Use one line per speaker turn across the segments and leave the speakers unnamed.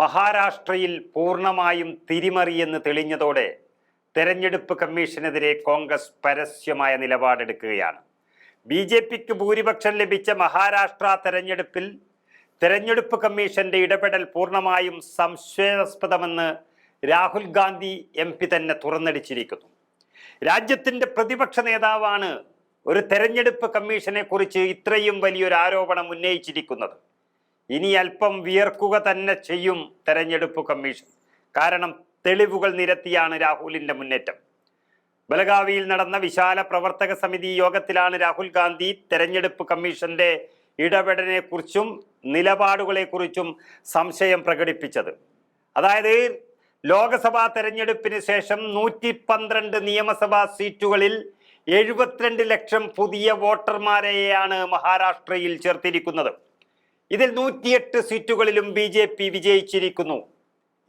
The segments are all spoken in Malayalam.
മഹാരാഷ്ട്രയിൽ പൂർണമായും തിരിമറിയെന്ന് തെളിഞ്ഞതോടെ തെരഞ്ഞെടുപ്പ് കമ്മീഷനെതിരെ കോൺഗ്രസ് പരസ്യമായ നിലപാടെടുക്കുകയാണ്. ബി ജെ പിക്ക് ഭൂരിപക്ഷം ലഭിച്ച മഹാരാഷ്ട്ര തെരഞ്ഞെടുപ്പിൽ തെരഞ്ഞെടുപ്പ് കമ്മീഷന്റെ ഇടപെടൽ പൂർണമായും സംശയാസ്പദമെന്ന് രാഹുൽ ഗാന്ധി എം പി തന്നെ തുറന്നടിച്ചിരിക്കുന്നു. രാജ്യത്തിന്റെ പ്രതിപക്ഷ നേതാവാണ് ഒരു തെരഞ്ഞെടുപ്പ് കമ്മീഷനെ കുറിച്ച് ഇത്രയും വലിയൊരു ആരോപണം ഉന്നയിച്ചിരിക്കുന്നത്. ഇനി അല്പം വിയർക്കുക തന്നെ ചെയ്യും തെരഞ്ഞെടുപ്പ് കമ്മീഷൻ. കാരണം തെളിവുകൾ നിരത്തിയാണ് രാഹുലിന്റെ മുന്നേറ്റം. ബലഗാവിയിൽ നടന്ന വിശാല പ്രവർത്തക സമിതി യോഗത്തിലാണ് രാഹുൽ ഗാന്ധി തെരഞ്ഞെടുപ്പ് കമ്മീഷന്റെ ഇടപെടലിനെക്കുറിച്ചും നിലപാടുകളെക്കുറിച്ചും നിലപാടുകളെ കുറിച്ചും സംശയം പ്രകടിപ്പിച്ചത്. അതായത് ലോക്സഭാ തെരഞ്ഞെടുപ്പിന് ശേഷം നൂറ്റി പന്ത്രണ്ട് നിയമസഭാ സീറ്റുകളിൽ എഴുപത്തിരണ്ട് ലക്ഷം പുതിയ വോട്ടർമാരെയാണ് മഹാരാഷ്ട്രയിൽ ചേർത്തിരിക്കുന്നത്. ഇതിൽ നൂറ്റിയെട്ട് സീറ്റുകളിലും ബി ജെ പി വിജയിച്ചിരിക്കുന്നു.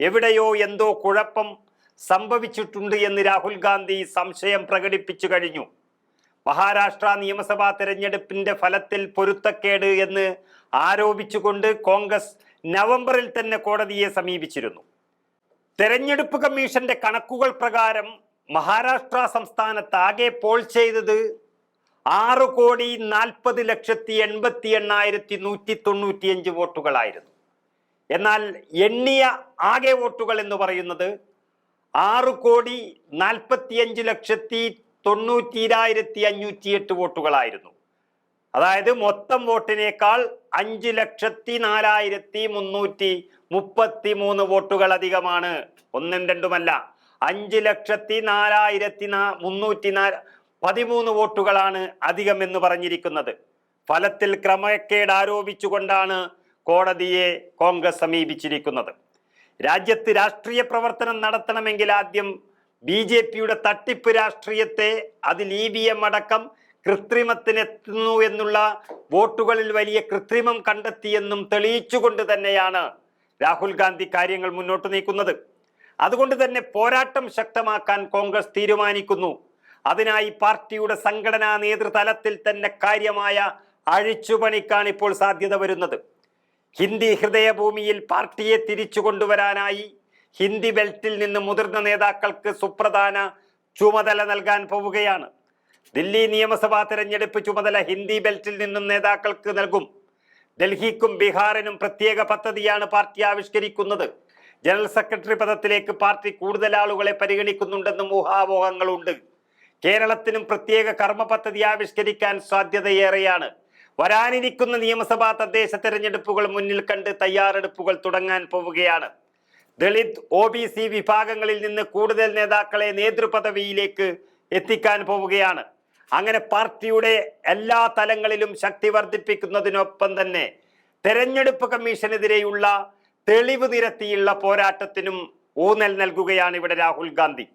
എവിടെയോ എന്തോ കുഴപ്പം സംഭവിച്ചിട്ടുണ്ട് എന്ന് രാഹുൽ ഗാന്ധി സംശയം പ്രകടിപ്പിച്ചു കഴിഞ്ഞു. മഹാരാഷ്ട്ര നിയമസഭാ തെരഞ്ഞെടുപ്പിന്റെ ഫലത്തിൽ പൊരുത്തക്കേട് എന്ന് ആരോപിച്ചുകൊണ്ട് കോൺഗ്രസ് നവംബറിൽ തന്നെ കോടതിയെ സമീപിച്ചിരുന്നു. തെരഞ്ഞെടുപ്പ് കമ്മീഷന്റെ കണക്കുകൾ പ്രകാരം മഹാരാഷ്ട്ര സംസ്ഥാനത്ത് ആകെ പോൾ ചെയ്തത് ആറ് കോടി നാൽപ്പത് ലക്ഷത്തി എൺപത്തി എണ്ണായിരത്തി നൂറ്റി തൊണ്ണൂറ്റിയഞ്ച് വോട്ടുകളായിരുന്നു. എന്നാൽ എണ്ണിയ ആകെ വോട്ടുകൾ എന്ന് പറയുന്നത് ആറ് കോടി നാൽപ്പത്തിയഞ്ച് ലക്ഷത്തി തൊണ്ണൂറ്റിരായിരത്തി അഞ്ഞൂറ്റി എട്ട് വോട്ടുകളായിരുന്നു. അതായത് മൊത്തം വോട്ടിനേക്കാൾ അഞ്ച് ലക്ഷത്തി നാലായിരത്തി മുന്നൂറ്റി മുപ്പത്തി മൂന്ന് വോട്ടുകൾ അധികമാണ്. ഒന്നും രണ്ടുമല്ല അഞ്ച് ലക്ഷത്തി നാലായിരത്തി നാ മുന്നൂറ്റി നാ പതിമൂന്ന് വോട്ടുകളാണ് അധികമെന്ന് പറഞ്ഞിരിക്കുന്നത്. ഫലത്തിൽ ക്രമക്കേട് ആരോപിച്ചുകൊണ്ടാണ് കോടതിയെ കോൺഗ്രസ് സമീപിച്ചിരിക്കുന്നത്. രാജ്യത്ത് രാഷ്ട്രീയ പ്രവർത്തനം നടത്തണമെങ്കിൽ ആദ്യം ബി ജെ പിയുടെ തട്ടിപ്പ് രാഷ്ട്രീയത്തെ അതിൽ ഇ വി എം അടക്കം കൃത്രിമത്തിനെത്തുന്നു എന്നുള്ള വോട്ടുകളിൽ വലിയ കൃത്രിമം കണ്ടെത്തിയെന്നും തെളിയിച്ചുകൊണ്ട് തന്നെയാണ് രാഹുൽ ഗാന്ധി കാര്യങ്ങൾ മുന്നോട്ട് നീക്കുന്നത്. അതുകൊണ്ട് തന്നെ പോരാട്ടം ശക്തമാക്കാൻ കോൺഗ്രസ് തീരുമാനിക്കുന്നു. അതിനായി പാർട്ടിയുടെ സംഘടനാ നേതൃതലത്തിൽ തന്നെ കാര്യമായ അഴിച്ചുപണിക്കാണ് ഇപ്പോൾ സാധ്യത വരുന്നത്. ഹിന്ദി ഹൃദയഭൂമിയിൽ പാർട്ടിയെ തിരിച്ചു കൊണ്ടുവരാനായി ഹിന്ദി ബെൽറ്റിൽ നിന്ന് മുതിർന്ന നേതാക്കൾക്ക് സുപ്രധാന ചുമതല നൽകാൻ പോവുകയാണ്. ദില്ലി നിയമസഭാ തെരഞ്ഞെടുപ്പ് ചുമതല ഹിന്ദി ബെൽറ്റിൽ നിന്നും നേതാക്കൾക്ക് നൽകും. ഡൽഹിക്കും ബീഹാറിനും പ്രത്യേക പദ്ധതിയാണ് പാർട്ടി ആവിഷ്കരിക്കുന്നത്. ജനറൽ സെക്രട്ടറി പദത്തിലേക്ക് പാർട്ടി കൂടുതൽ ആളുകളെ പരിഗണിക്കുന്നുണ്ടെന്നും ഊഹാപോഹങ്ങളുണ്ട്. കേരളത്തിനും പ്രത്യേക കർമ്മ പദ്ധതി ആവിഷ്കരിക്കാൻ സാധ്യതയേറെയാണ്. വരാനിരിക്കുന്ന നിയമസഭാ തദ്ദേശ തെരഞ്ഞെടുപ്പുകൾ മുന്നിൽ കണ്ട് തയ്യാറെടുപ്പുകൾ തുടങ്ങാൻ പോവുകയാണ്. ദളിത് ഒ ബി സി വിഭാഗങ്ങളിൽ നിന്ന് കൂടുതൽ നേതാക്കളെ നേതൃപദവിയിലേക്ക് എത്തിക്കാൻ പോവുകയാണ്. അങ്ങനെ പാർട്ടിയുടെ എല്ലാ തലങ്ങളിലും ശക്തി വർദ്ധിപ്പിക്കുന്നതിനൊപ്പം തന്നെ തെരഞ്ഞെടുപ്പ് കമ്മീഷനെതിരെയുള്ള തെളിവ് നിരത്തിയുള്ള പോരാട്ടത്തിനും ഊന്നൽ നൽകുകയാണ് ഇവിടെ രാഹുൽ ഗാന്ധി.